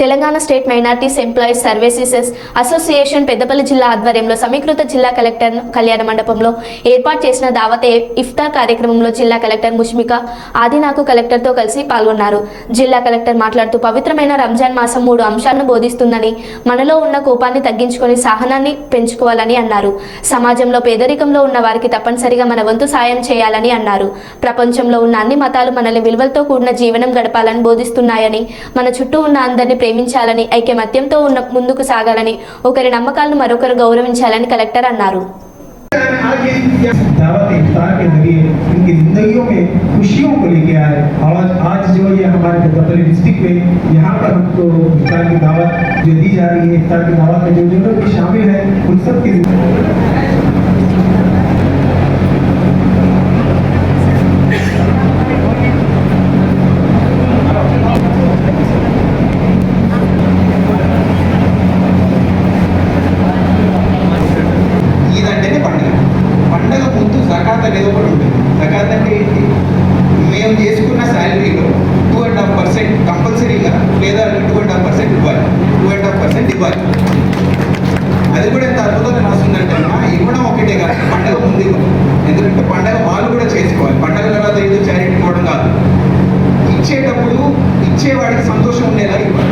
Telangana state minorities employees services association Peddapalli జిల్లా ఆధ్వర్యంలో సమీకృత జిల్లా కలెక్టర్ కళ్యాణ మండపంలో ఏర్పాటు చేసిన దావత్ ఇఫ్తార్ కార్యక్రమంలో జిల్లా కలెక్టర్ ముష్మిక ఆదినాకు కలెక్టర్తో కలిసి పాల్గొన్నారు. జిల్లా కలెక్టర్ మాట్లాడుతూ పవిత్రమైన రంజాన్ మాసం మూడు అంశాలను బోధిస్తుందని మనలో ఉన్న కోపాన్ని తగ్గించుకొని సహనాన్ని పెంచుకోవాలని అన్నారు. సమాజంలో పేదరికంలో ఉన్న వారికి తప్పనిసరిగా మన వంతు సాయం చేయాలని అన్నారు. ప్రపంచంలో ఉన్న అన్ని మతాలు మనల్ని విలువలతో కూడిన జీవనం గడపాలని బోధిస్తున్నాయని మన చుట్టూ ఉన్న అందరినీ ప్రేమించాలని ఐక్యమత్యంతో ఉన్న ముందుకు సాగాలని ఒకరి నమ్మకాలను మరొకరు గౌరవించాలని కలెక్టర్ అన్నారు आज ये दावत इफ्तार के जरिए इनकी जिंदगियों में खुशियों को लेके आए और आज जो ये हमारे पेट्रोपल्ली डिस्ट्रिक्ट में यहाँ पर हमको इफ्तार की दावत जो दी जा रही है इफ्तार की दावत में जो जो लोग भी शामिल है उन सब की ఇవ్వాలి అది కూడా ఎంత అద్భుతంగా రాస్తుందంటే ఇవ్వడం ఒకటే కాదు పండగ ఉంది ఎందుకంటే పండగ వాళ్ళు కూడా చేసుకోవాలి. పండగ తర్వాత ఏదో చారిటీ కాదు. ఇచ్చేటప్పుడు ఇచ్చేవాడికి సంతోషం ఉండేలా ఇవ్వాలి.